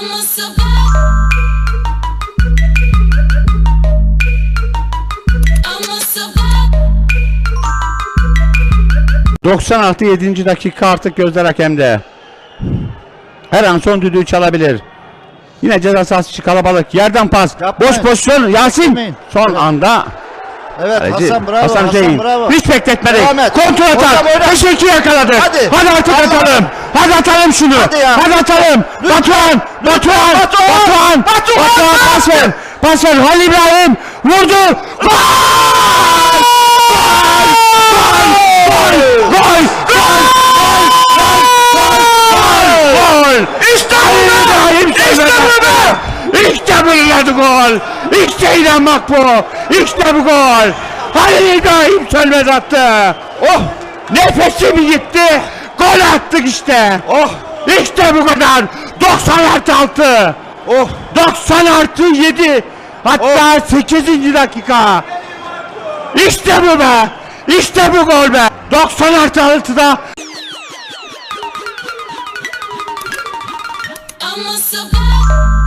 I'm a survivor. I'm a survivor. 96 7. dakika artık gözler hakemde. Her an son düdüğü çalabilir. Yine ceza sahası içi kalabalık. Yerden pas. Yapmayın. Boş pozisyon. Yasin. Yapmayın. Son anda Evet Kaleci Hasan bravo. Hasan Hasan, Hüseyin. bravo. Hiç bekletmedi. Devam et. Kontrol atar. Teşekkür yakaladı. Hadi. Hadi artık Hadi atalım. Hadi atalım şunu. Hadi ya. Hadi atalım. Batuhan. Batuhan. Batuhan. Batuhan. Batuhan. pas ver. Pas ver. Halil İbrahim. Vurdu. Gol! Gol! Gol! Gol! Gol! İşte bu be! İşte bu be! İşte bu gol! İşte inanmak bu! İşte bu gol! Halil İbrahim Sönmez attı! Oh! Nefesi bir gitti! Gol attık işte. Oh. İşte bu kadar. 90 artı 6. Oh. 90 artı 7. Hatta oh. 8. dakika. İşte bu be. İşte bu gol be. 90 artı 6'da. I'm a survivor.